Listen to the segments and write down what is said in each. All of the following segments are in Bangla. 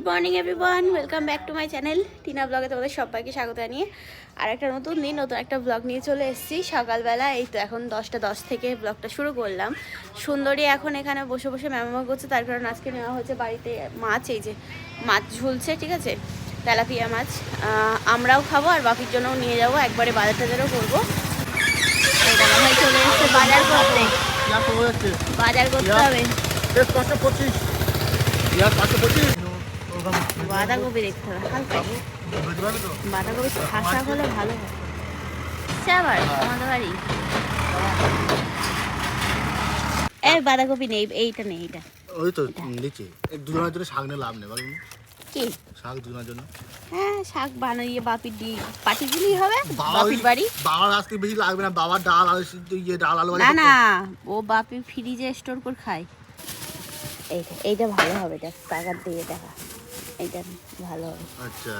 Good morning everyone welcome back to my channel Tina ব্লগে তোমাদের সবাইকে স্বাগত জানিয়ে আর একটা নতুন দিন নতুন একটা ব্লগ নিয়ে চলে এসেছি। সকালবেলা এই তো এখন দশটা দশ থেকে ব্লগটা শুরু করলাম। সুন্দরী এখন এখানে বসে বসে ম্যামামা করছে তার কারণ আজকে নেওয়া হচ্ছে বাড়িতে মাছ এই যে মাছ ঝুলছে ঠিক আছে? তেলাপিয়া মাছ। আমরাও খাব আর বাপির জন্যও নিয়ে যাব একবারে বাজার টাজারও করব। ভাই চলে এসছে বাজার করতে। বাজার করতে হবে। বাঁধাকপি দেখতে হবে হালকা বাঁধাকপি খাসা হলে ভালো হয়। আবার আমাদের বাড়ি? এই বাঁধাকপি নেই এইটা নেই এইটা। ওই তো নিচে দুজনের জন্য শাক নিয়ে লাভ নেই বলুন কি? শাক দুজনের জন্য। হ্যাঁ শাক বানিয়ে বাপির দি পাটি দিলেই হবে বাপির বাড়ি। বাবার আজকে বেশি লাগবে না বাবার ডাল আলু সিদ্ধ ইয়ে ডাল আলু না না ও বাপি ফ্রিজে স্টোর করে খায়। এইটা এইটা ভালো হবে দেখ টাকার দিয়ে দেখা। এইটা ভালো হবে। আচ্ছা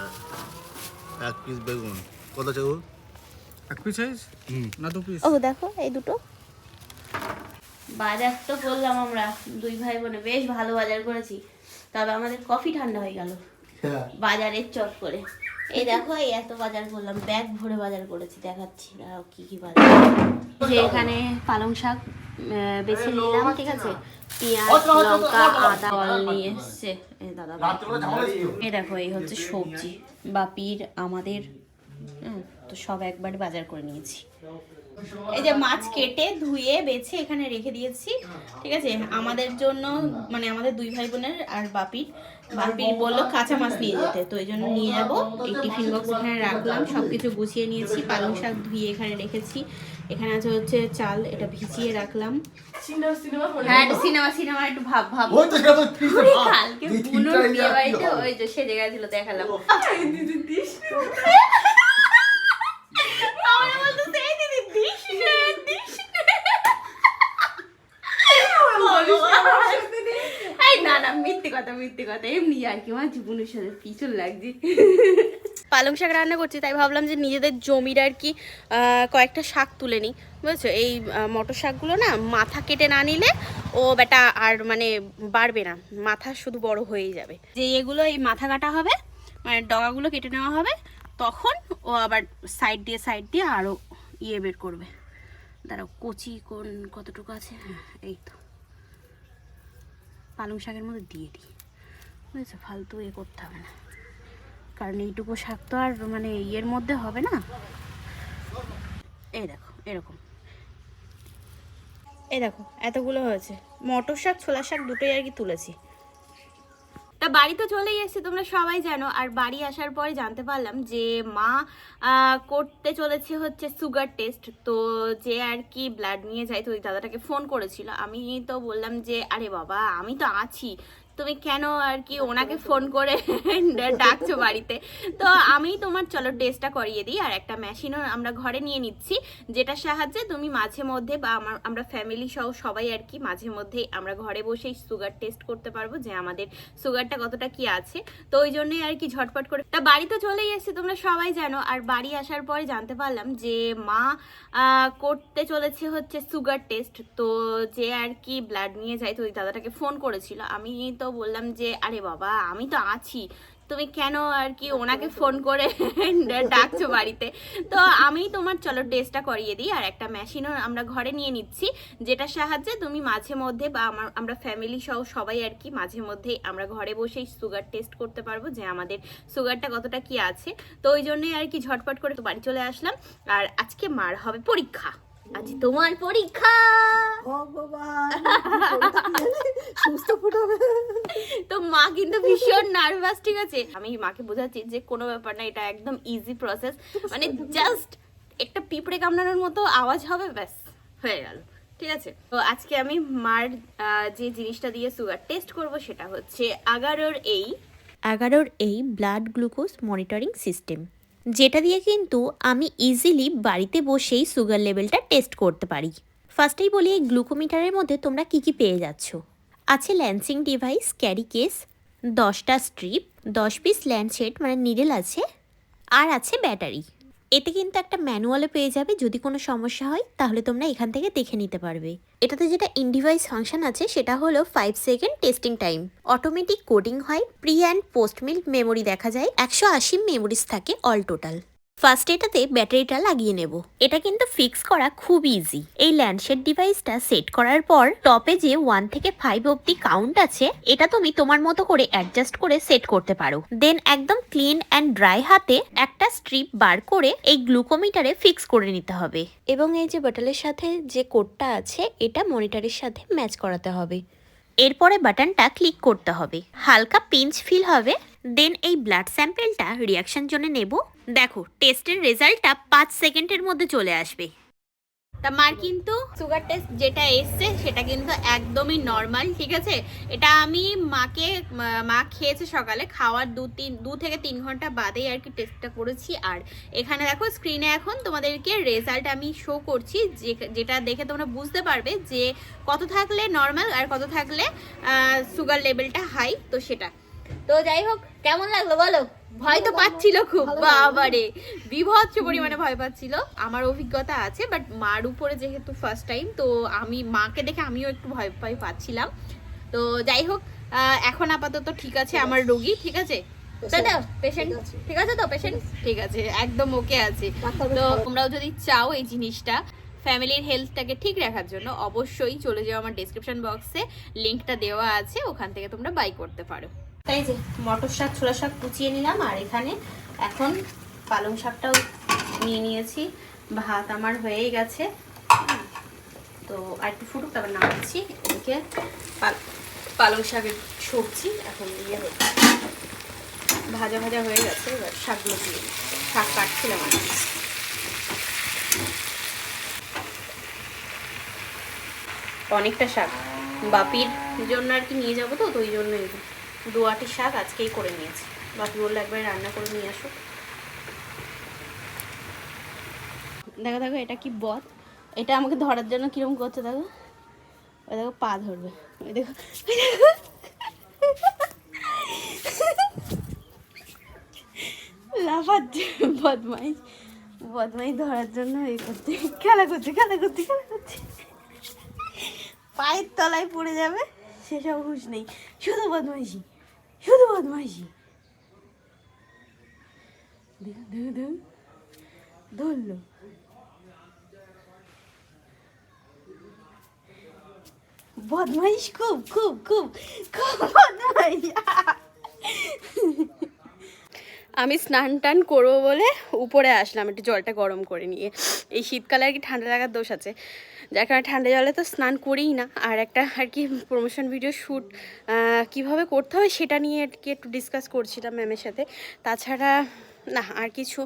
এক পিস বেগুন। কত এক পিস সাইজ হুম। না দু পিস ও দেখো এই দুটো। বাজার তো করলাম আমরা দুই ভাই বোনে। বেশ ভালো বাজার করেছি। তবে আমাদের কফি ঠান্ডা হয়ে গেল। বাজারের চট করে। এই দেখো এই এত বাজার করলাম ব্যাগ ভরে বাজার করেছি দেখাচ্ছি দাঁড়াও কি কি বাজার। যে এখানে পালং শাক বেছে নিলাম ঠিক আছে? পেঁয়াজ লঙ্কা আদা নিয়ে এসছে। এই দাদা এই দেখো এই হচ্ছে সবজি। বাপির আমাদের তো সব একবার বাজার করে নিয়েছি। এই যে মাছ কেটে ধুয়ে বেছে এখানে রেখে দিয়েছি। ঠিক আছে? আমাদের জন্য মানে আমাদের দুই ভাই বোনের আর বাপির বাপির বলল কাঁচা মাছ নিয়ে যেতে। তো এই জন্য নিয়ে যাব। এই টিফিন বক্স এখানে রাখলাম সব কিছু গুছিয়ে নিয়েছি পালং শাক ধুয়ে এখানে রেখেছি। এখানে আছে হচ্ছে চাল এটা ভিজিয়ে রাখলাম। হ্যাঁ এটা সিনেমা সিনেমা একটু ভাব ভাব। কালকে বুনুর বিয়ে বাড়িতে ওই যে সেজে গেছিল দেখালাম আমরা বলতেছি, "এই দিদি, দিস নে, দিস নে।" না না মিথ্যে কথা মিথ্যে কথা। এমনি আর কি সাথে পিছন লাগছে। পালং শাক রান্না করছি তাই ভাবলাম যে নিজেদের জমির আর কি কয়েকটা শাক তুলে নিই। বুঝেছ? এই মটর শাকগুলো না মাথা কেটে না নিলে ও বেটা আর মানে বাড়বে না। মাথা শুধু বড় হয়েই যাবে। যে এগুলো এই মাথা কাটা হবে মানে ডগাগুলো কেটে নেওয়া হবে তখন ও আবার সাইড দিয়ে সাইড দিয়ে আরও ইয়ে বের করবে। দাঁড়াও কচি কোন কতটুকু আছে? হ্যাঁ, এই তো। পালং শাকের মধ্যে দিয়ে দিই। বুঝেছ? ফালতু এ করতে হবে না। কারণ এইটুকু শাক তো আর মানে ইয়ের মধ্যে হবে না। এই দেখো, এরকম। এই দেখো, এতগুলো হয়েছে। মটর শাক, ছোলা শাক দুটোই আর কি তুলেছি। তা বাড়ি তো চলেই এসেছে, তোমরা সবাই জানো। আর বাড়ি আসার পরে জানতে পারলাম যে মা করতে চলেছে হচ্ছে সুগার টেস্ট তো যে আর কি ব্লাড নিয়ে যায়, তো ওই দাদাটাকে ফোন করেছিল। আমি তো বললাম যে, আরে বাবা, আমি তো আছি। তুমি কেন আর কি ওনাকে ফোন করে ডাকছো বাড়িতে? তো আমি তোমার, চলো টেস্টটা করিয়ে দিই, আর একটা মেশিনও আমরা ঘরে নিয়ে নিচ্ছি, যেটার সাহায্যে তুমি মাঝে মধ্যে বা আমার, আমরা ফ্যামিলি সহ সবাই আর কি মাঝে মধ্যে আমরা ঘরে বসেই সুগার টেস্ট করতে পারব, যে আমাদের সুগারটা কতটা কি আছে। তো ওই জন্যই আর কি ঝটপট করে, তা বাড়ি তো চলেই এসেছে, তোমরা সবাই জানো, আর বাড়ি আসার পরে জানতে পারলাম যে মা করতে চলেছে হচ্ছে সুগার টেস্ট তো যে আর কি ব্লাড নিয়ে যায়, তো ওই দাদাটাকে ফোন করেছিল। আমি তো বললাম যে আরে বাবা আমি তো আছি। তুমি কেন আর কি ওনাকে ফোন করে ডাকছো বাড়িতে? তো আমি তোমার চলো টেস্টটা করিয়ে দিই আর একটা মেশিনও আমরা ঘরে নিয়ে নিচ্ছি যেটার সাহায্যে তুমি মাঝে মধ্যে বা আমার আমরা ফ্যামিলি সহ সবাই আর কি মাঝে মধ্যে আমরা ঘরে বসেই সুগার টেস্ট করতে পারব যে আমাদের সুগারটা কতটা কি আছে। তো ওই জন্যই আর কি ঝটপট করে তো বাড়ি চলে আসলাম। আর আজকে মার হবে পরীক্ষা। আজ তোমার পরীক্ষা। তো মা কিন্তু ভীষণ নার্ভাস ঠিক আছে? আমি মাকে বোঝাচ্ছি যে কোনো ব্যাপার না এটা একদম ইজি প্রসেস মানে জাস্ট একটা পিঁপড়ে কামড়ানোর মতো আওয়াজ হবে ব্যাস হয়ে গেল ঠিক আছে? তো আজকে আমি মার যে জিনিসটা দিয়ে সুগার টেস্ট করব সেটা হচ্ছে আগারোর এই এগারোর এই ব্লাড গ্লুকোজ মনিটরিং সিস্টেম যেটা দিয়ে কিন্তু আমি ইজিলি বাড়িতে বসেই সুগার লেভেলটা টেস্ট করতে পারি। ফার্স্টেই বলি, এই গ্লুকোমিটারের মধ্যে তোমরা কি কি পেয়ে যাচ্ছ? আছে ল্যান্সিং ডিভাইস ক্যারি কেস দশটা স্ট্রিপ দশ পিস ল্যান্ডশেড মানে নিডেল আছে, আর আছে ব্যাটারি এতে কিন্তু একটা ম্যানুয়ালও পেয়ে যাবে। যদি কোনো সমস্যা হয়, তাহলে তোমরা এখান থেকে দেখে নিতে পারবে। এটাতে যেটা ইনডিভাইস ফাংশন আছে, সেটা হলো five second testing time automatic coding হয় pre and post meal memory দেখা যায়। একশো আশি মেমোরিজ থাকে অল টোটাল ফার্স্ট এটাতে ব্যাটারিটা লাগিয়ে নেব। এটা কিন্তু ফিক্স করা খুব ইজি এই ল্যান্ডশেড ডিভাইসটা সেট করার পর টপে যে ওয়ান থেকে ফাইভ অব্দি কাউন্ট আছে এটা তুমি তোমার মতো করে অ্যাডজাস্ট করে সেট করতে পারো। দেন একদম ক্লিন অ্যান্ড ড্রাই হাতে একটা স্ট্রিপ বার করে এই গ্লুকোমিটারে ফিক্স করে নিতে হবে। এবং এই যে বাটলের সাথে যে কোডটা আছে এটা মনিটরের সাথে ম্যাচ করাতে হবে। এরপরে বাটনটা ক্লিক করতে হবে। হালকা পিঞ্চ ফিল হবে। দেন এই ব্লাড স্যাম্পেলটা রিয়াকশন জন্য নেব। দেখো টেস্টের রেজাল্টটা পাঁচ সেকেন্ডের মধ্যে চলে আসবে। তা মার কিন্তু সুগার টেস্ট যেটা এসছে, সেটা কিন্তু একদমই নর্মাল ঠিক আছে? এটা আমি মাকে, মা- খেয়েছে সকালে, খাওয়ার দু তিন, দু থেকে তিন ঘণ্টা বাদেই আর কি টেস্টটা করেছি। আর এখানে দেখো স্ক্রিনে এখন তোমাদেরকে রেজাল্ট আমি শো করছি যেটা দেখে তোমরা বুঝতে পারবে যে কত থাকলে নর্মাল আর কত থাকলে সুগার লেভেলটা হাই তো সেটা। তো যাই হোক কেমন লাগল বলো? ভয় তো পাচ্ছিল খুব বাবারে। বিভৎস পরিমাণে ভয় পাচ্ছিল। আমার অভিজ্ঞতা আছে বাট মার উপরে যেহেতু ফার্স্ট টাইম তো আমি মাকে দেখে আমিও একটু ভয় ভয় পাচ্ছিলাম। তো যাই হোক এখন আপাতত ঠিক আছে আমার রোগী ঠিক আছে? পেশেন্ট ঠিক আছে। তো পেশেন্ট ঠিক আছে। একদম ওকে আছে। তো তোমরাও যদি চাও এই জিনিসটা ফ্যামিলির হেলথটাকে ঠিক রাখার জন্য অবশ্যই চলে যাও আমার ডেসক্রিপশন বক্সে লিঙ্কটা দেওয়া আছে ওখান থেকে তোমরা বাই করতে পারো। তাই যে মটর শাক, ছোলা শাক কুচিয়ে নিলাম, আর এখানে এখন পালং শাকটাও নিয়ে নিয়েছি। ভাত আমার হয়েই গেছে। তো আর একটু ফুটুক, তারপর নামাচ্ছি। এদিকে পাল- শাকের সবজি এখন ইয়ে হচ্ছে ভাজা ভাজা হয়ে গেছে, এবার শাকগুলো দিয়ে শাক কাটছিলাম আর অনেকটা শাক। বাপির জন্য আর কি নিয়ে যাব তো তো ওই জন্য দুয়াটি শাক আজকেই করে নিয়েছি। বাপি বলল একবার রান্না করে নিয়ে আসো। দেখো দেখো, এটা কি বধ এটা আমাকে ধরার জন্য কীরকম করছে দেখো? ওই দেখো, পা ধরবে। ওই দেখো। লাফাচ্ছে, বদমাইশ। বদমাইশ ধরার জন্য এই করছে। খেলা করছে খেলা করছে খেলা করছে। পায়ের তলায় পড়ে যাবে, সেসব হুশ নেই। শুধু বদমাইশি শুধু বদমাইশি ধরলো বদমাইশ খুব খুব খুব খুব বদমাইশ আমি স্নান টান করব বলে উপরে আসলাম, একটু জলটা গরম করে নিয়ে। এই শীতকালে আর কি ঠান্ডা লাগার দোষ আছে। যার কারণে ঠান্ডা জলে তো স্নান করেই না। আর একটা আর কি প্রমোশন ভিডিও শ্যুট কীভাবে করতে হবে সেটা নিয়ে আর কি একটু ডিসকাস করছিলাম ম্যামের সাথে। তাছাড়া, না, আর কিছু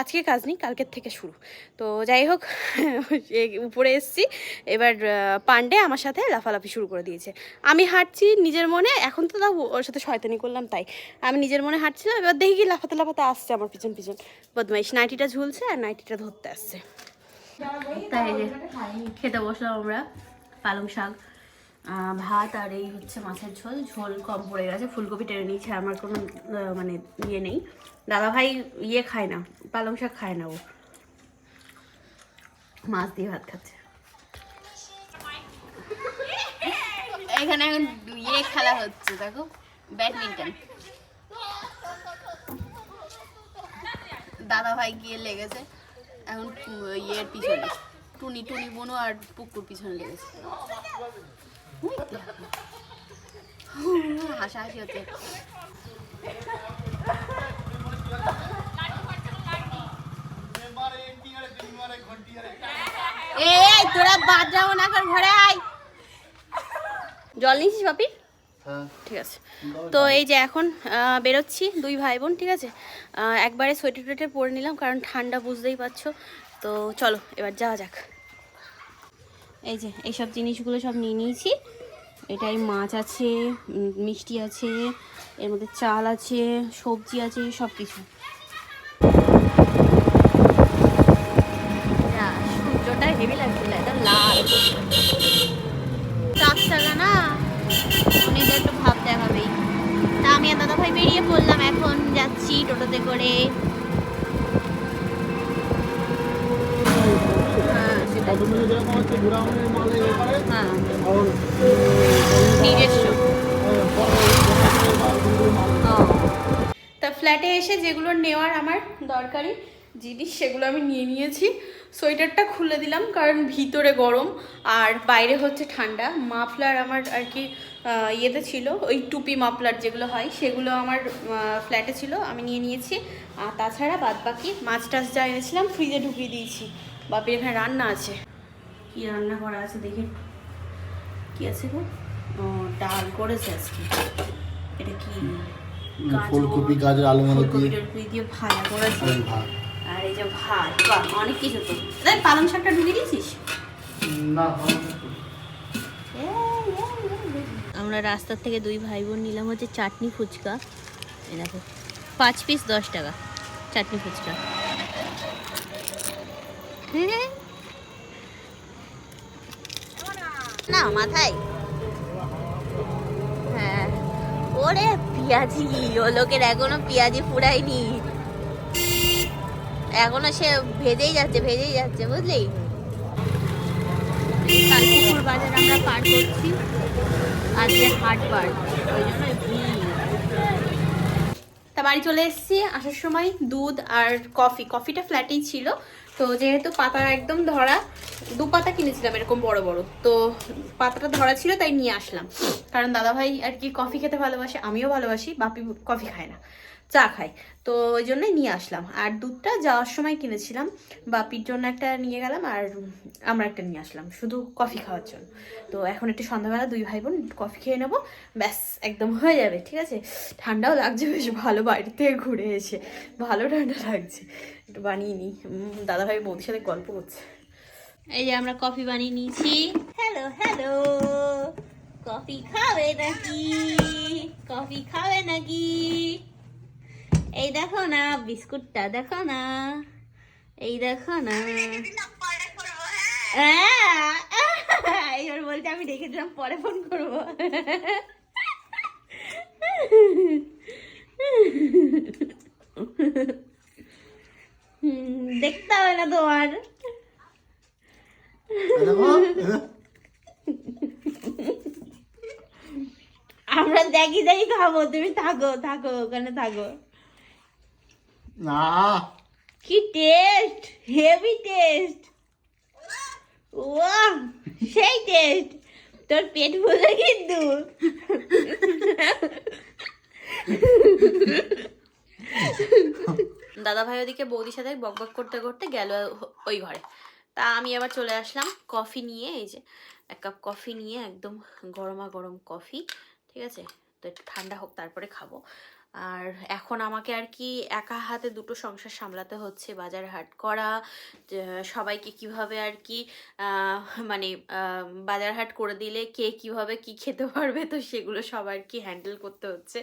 আজকে কাজ নেই, কালকের থেকে শুরু। তো যাই হোক উপরে এসছি। এবার পান্ডে আমার সাথে লাফালাফি শুরু করে দিয়েছে। আমি হাঁটছি নিজের মনে, এখন তো তাও ওর সাথে শয়তানি করলাম তাই। আমি নিজের মনে হাঁটছিলাম, এবার দেখি লাফাতে লাফাতে আসছে আমার পিছন পিছন। বদমাইশ, নাইটিটা ঝুলছে আর নাইটিটা ধরতে আসছে। তাই যে খেতে বসলাম আমরা, পালং শাক। ভাত আর এই হচ্ছে মাছের ঝোল। ঝোল কম পড়ে গেছে, ফুলকপি টেনে নিয়েছে, আমার কোনো মানে ইয়ে নেই। দাদা ভাই ইয়ে খায় না, পালং শাক খায় না ও। মাছ দিয়ে ভাত খাচ্ছে। এখানে এখন ইয়ে খেলা হচ্ছে, দেখো, ব্যাডমিন্টন। দাদা ভাই গিয়ে লেগেছে। এখন ইয়ের পিছনে। টুনি টুনি বোনো আর পুকুর পিছনে লেগেছে হাসাহাসি হচ্ছে। তোরা বাদ ঘরে আয়। জল নিয়েছিস বাপি ঠিক আছে। তো এই যে এখন বেরোচ্ছি দুই ভাই বোন ঠিক আছে? একবারে সোয়েটার টোয়েটার পরে নিলাম কারণ ঠান্ডা বুঝতেই পারছ। তো চলো এবার যাওয়া যাক। এই যে এইসব জিনিসগুলো সব নিয়ে নিয়েছি। এটাই মাছ আছে মিষ্টি আছে এর মধ্যে চাল আছে সবজি আছে সব কিছু সূর্যটা হেভি লাগছিল এটা লাল। আমি আর দাদা ভাই বেরিয়ে পড়লাম। এখন যাচ্ছি টোটোতে করে। হ্যাঁ নিজস্ব তা ফ্ল্যাটে এসে যেগুলো নেওয়ার আমার দরকারি জিনিস সেগুলো আমি নিয়ে নিয়েছি। সোয়েটারটা খুলে দিলাম কারণ ভিতরে গরম আর বাইরে হচ্ছে ঠান্ডা। মাফলার আমার আর কি ইয়েতে ছিল ওই টুপি মাফলার যেগুলো হয় সেগুলো আমার ফ্ল্যাটে ছিল আমি নিয়ে নিয়েছি। আর তাছাড়া বাদ বাকি মাছ টাছ যা এনেছিলাম ফ্রিজে ঢুকিয়ে দিয়েছি। বাপির এখানে রান্না আছে। কি রান্না করা আছে দেখে কি আছে গো? ও ডাল করেছে আজকে। এটা কি? ফুলকপি গাজর আলু মালু দিয়ে। দিয়ে ভাজা করেছে। আর এই যে ভাত বাহ অনেক কিছু তো। দেখ পালং শাকটা ঢুকিয়ে দিয়েছিস? না আমরা রাস্তার থেকে দুই ভাই বোন নিলাম হচ্ছে চাটনি ফুচকা। দেখো, পাঁচ পিস দশ টাকা, চাটনি ফুচকা। না, মাথায়। হ্যাঁ। ওরে পেঁয়াজি, ও লোকের এখনও পেঁয়াজি ফুরায়নি। এখনও সে ভেজেই যাচ্ছে ভেজেই যাচ্ছে, বুঝলি? কালপুকুর বাজার আমরা পার করছি। হাটবার তা বাড়ি চলে এসেছি, আসার সময় দুধ আর কফি কফিটা ফ্ল্যাটেই ছিল, তো যেহেতু পাতা একদম ধরা, দু পাতা কিনেছিলাম এরকম বড় বড়। তো পাতাটা ধরা ছিল, তাই নিয়ে আসলাম। কারণ দাদাভাই আর কি কফি খেতে ভালোবাসে, আমিও ভালোবাসি, বাপি কফি খায় না। চা খায় তো ওই জন্যই নিয়ে আসলাম। আর দুধটা যাওয়ার সময় কিনেছিলাম। বাপির জন্য একটা নিয়ে গেলাম আর আমরা একটা নিয়ে আসলাম। শুধু কফি খাওয়ার জন্য। তো এখন একটু সন্ধ্যাবেলা দুই ভাই বোন কফি খেয়ে নেব। ব্যাস একদম হয়ে যাবে ঠিক আছে? ঠান্ডাও লাগছে বেশ ভালো বাইরে থেকে ঘুরে এসে। ভালো ঠান্ডা লাগছে। একটু বানিয়ে নিই। দাদাভাই বৌদির সাথে গল্প করছে। এই যে আমরা কফি বানিয়ে নিয়েছি। হ্যালো হ্যালো কফি খাবে নাকি? কফি খাবে নাকি? এই দেখো না বিস্কুটটা দেখো না। এই দেখো না। হ্যাঁ এবার বলতে আমি রেখেছিলাম পরে ফোন করব। হুম, দেখতে হবে না তোমার আমরা দেখি দেখি খাব। তুমি থাকো থাকো ওখানে থাকো। না। কি টেস্ট? Heavy taste. ও সেই টেস্ট। তোর পেট ভরে কিন্তু। দাদা ভাই ওদিকে বৌদির সাথে বকবক করতে করতে গেল ওই ঘরে। তা আমি আবার চলে আসলাম কফি নিয়ে এই যে এক কাপ কফি নিয়ে একদম গরমা গরম কফি ঠিক আছে? তো একটু ঠান্ডা হোক তারপরে খাব। আর এখন আমাকে আর কি একা হাতে দুটো সংসার সামলাতে হচ্ছে, বাজার হাট করা সবাইকে কীভাবে আর কি মানে বাজার হাট করে দিলে কে কীভাবে কি খেতে পারবে, তো সেগুলো সব আর কি হ্যান্ডেল করতে হচ্ছে।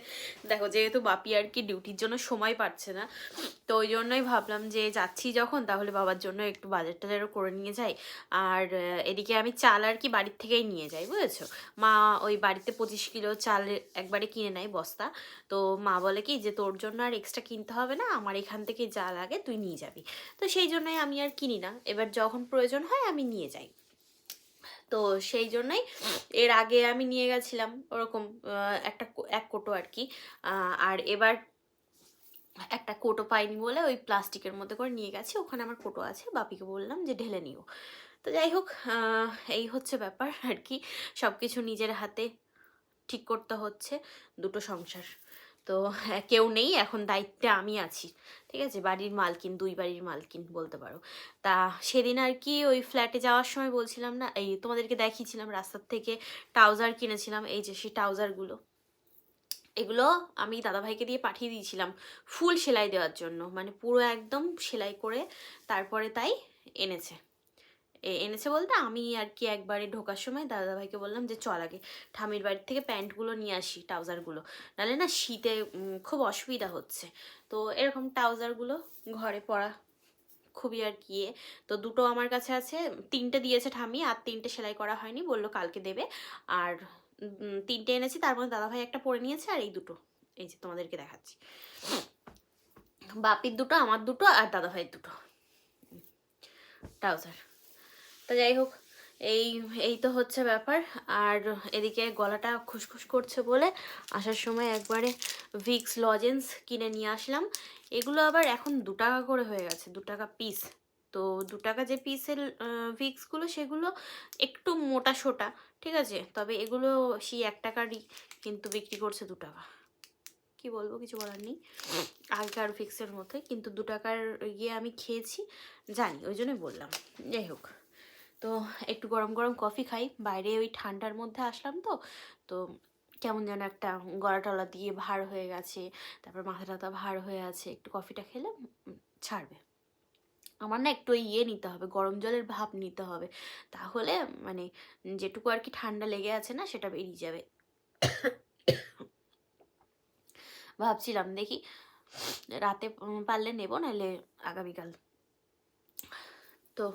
দেখো, যেহেতু বাপি আর কি ডিউটির জন্য সময় পাচ্ছে না, তো ওই জন্যই ভাবলাম যে যাচ্ছি যখন, তাহলে বাবার জন্য একটু বাজার টাজারও করে নিয়ে যাই। আর এদিকে আমি চাল আর কি বাড়ির থেকেই নিয়ে যাই, বুঝেছ? মা ওই বাড়িতে পঁচিশ কিলো চাল একবারে কিনে নেয় বস্তা, তো মা বলে কি যে, তোর জন্য আর এক্সট্রা কিনতে হবে না, আমার এখান থেকে যা লাগে তুই নিয়ে যাবি। তো সেই জন্যই আমি আর কিনি না। এবার যখন প্রয়োজন হয় আমি নিয়ে যাই। তো সেই জন্যই এর আগে আমি নিয়ে গেছিলাম ওরকম একটা এক কোটো আর কি। আর এবার একটা কোটো পাইনি বলে ওই প্লাস্টিকের মধ্যে করে নিয়ে গেছি। ওখানে আমার কোটো আছে, বাপিকে বললাম যে, ঢেলে নিও। তো যাই হোক এই হচ্ছে ব্যাপার আর কি। সব কিছু নিজের হাতে ঠিক করতে হচ্ছে। দুটো সংসার। তো হ্যাঁ, কেউ নেই এখন দায়িত্বে আমি আছি। ঠিক আছে? বাড়ির মালকিন দুই বাড়ির মালকিন বলতে পারো। তা সেদিন আর কি ওই ফ্ল্যাটে যাওয়ার সময় বলছিলাম না এই তোমাদেরকে দেখিয়েছিলাম রাস্তার থেকে ট্রাউজার কিনেছিলাম এই যে সেই ট্রাউজারগুলো এগুলো আমি দাদাভাইকে দিয়ে পাঠিয়ে দিয়েছিলাম ফুল সেলাই দেওয়ার জন্য। মানে পুরো একদম সেলাই করে তারপরে তাই এনেছে। এনেছে বলতে আমি আর কি একবারে ঢোকার সময় দাদাভাইকে বললাম যে চল আগে ঠামির বাড়ির থেকে প্যান্টগুলো নিয়ে আসি, ট্রাউজারগুলো। নাহলে না শীতে খুব অসুবিধা হচ্ছে। তো এরকম ট্রাউজারগুলো ঘরে পরা খুবই আর কি ইয়ে। তো দুটো আমার কাছে আছে, তিনটে দিয়েছে ঠামি আর তিনটে সেলাই করা হয়নি, বলল কালকে দেবে। আর তিনটে এনেছি, তার মধ্যে দাদাভাই একটা পরে নিয়েছে আর এই দুটো। এই যে তোমাদেরকে দেখাচ্ছি। বাপির দুটো, আমার দুটো আর দাদাভাইয়ের দুটো। ট্রাউজার। তো যাই হোক, এই এই তো হচ্ছে ব্যাপার। আর এদিকে গলাটা খুসখুস করছে বলে আসার সময় একবারে ভিক্স লজেন্স কিনে নিয়ে আসলাম। এগুলো আবার এখন দু টাকা করে হয়ে গেছে, দু টাকা পিস তো দু টাকা যে পিসের ভিক্সগুলো সেগুলো একটু মোটা সোটা, ঠিক আছে? তবে এগুলো সেই এক টাকারই কিন্তু বিক্রি করছে দু টাকা। কি বলব, কিছু বলার নেই। আগেকার ফিক্সের মতোই, কিন্তু দু টাকার ইয়ে আমি খেয়েছি, জানি, ওই জন্যই বললাম। যাই হোক। তো একটু গরম গরম কফি খাই। বাইরে ওই ঠান্ডার মধ্যে আসলাম তো তো কেমন যেন একটা গলা টলা দিয়ে ভার হয়ে গেছে, তারপর মাথা টাথা ভার হয়ে আছে, একটু কফিটা খেলে ছাড়বে। আমার না একটু ইয়ে নিতে হবে, গরম জলের ভাপ নিতে হবে, তাহলে মানে যেটুকু আর কি ঠান্ডা লেগে আছে না, সেটা বেরিয়ে যাবে। ভাবছিলাম দেখি রাতে পারলে নেব, নাহলে আগামীকাল। তো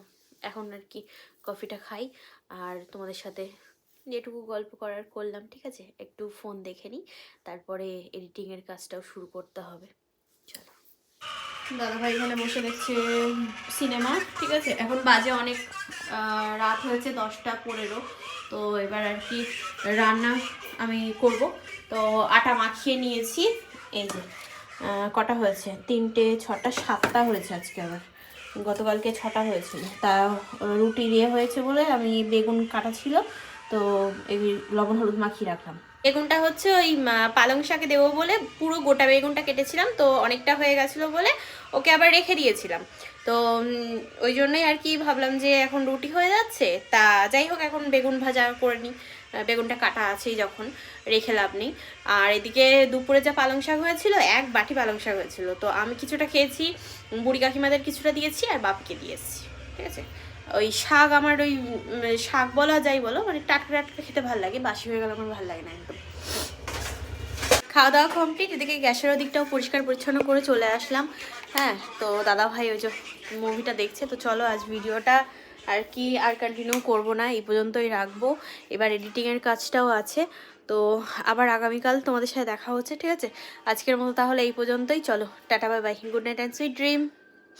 এখন আর কি কফিটা খাই। আর তোমাদের সাথে যেটুকু গল্প করার করলাম, ঠিক আছে? একটু ফোন দেখে নিই, তারপরে এডিটিংয়ের কাজটাও শুরু করতে হবে। চলো। দাদাভাই এখানে বসে দেখছে সিনেমা ঠিক আছে? এখন বাজে অনেক রাত হয়েছে দশটা পনেরো, তো এবার আর কি রান্না আমি করব। তো আটা মাখিয়ে নিয়েছি, এই যে কটা হয়েছে? তিনটে, ছটা, সাতটা হয়েছে আজকে আবার। গতকালকে ছটা হয়েছিল। তা রুটি দিয়ে হয়েছে বলে আমি বেগুন কাটা ছিল, তো এই লবণ হলুদ মাখিয়ে রাখলাম। বেগুনটা হচ্ছে ওই পালং শাকে দেবো বলে পুরো গোটা বেগুনটা কেটেছিলাম, তো অনেকটা হয়ে গেছিল বলে ওকে আবার রেখে দিয়েছিলাম। তো ওই জন্যই আর কি ভাবলাম যে এখন রুটি হয়ে যাচ্ছে। তা, যাই হোক, এখন বেগুন ভাজা করে নিই বেগুনটা কাটা আছেই যখন। রেখে লাভ নেই। আর এদিকে দুপুরে যা পালং শাক হয়েছিল, এক বাটি পালং শাক হয়েছিল। তো আমি কিছুটা খেয়েছি, বুড়ি কাকিমাদের কিছুটা দিয়েছি আর বাপকে দিয়েছি ঠিক আছে? ওই শাক আমার ওই শাক বলা যাই বলো মানে টাটকা টাটকা খেতে ভালো লাগে, বাসি হয়ে গেলে আমার ভালো লাগে না একদম। খাওয়া দাওয়া কমপ্লিট এদিকে গ্যাসের দিকটাও পরিষ্কার পরিচ্ছন্ন করে চলে আসলাম। হ্যাঁ তো দাদা ভাই ওই যে মুভিটা দেখছে, তো চলো আজ ভিডিওটা আর কি আর কন্টিনিউ করব না, এই পর্যন্তই রাখব। এবার এডিটিংয়ের কাজটাও আছে। তো আবার আগামীকাল তোমাদের সাথে দেখা হচ্ছে, ঠিক আছে? আজকের মতো তাহলে এই পর্যন্তই। চলো, tata bye bye good night and sweet dream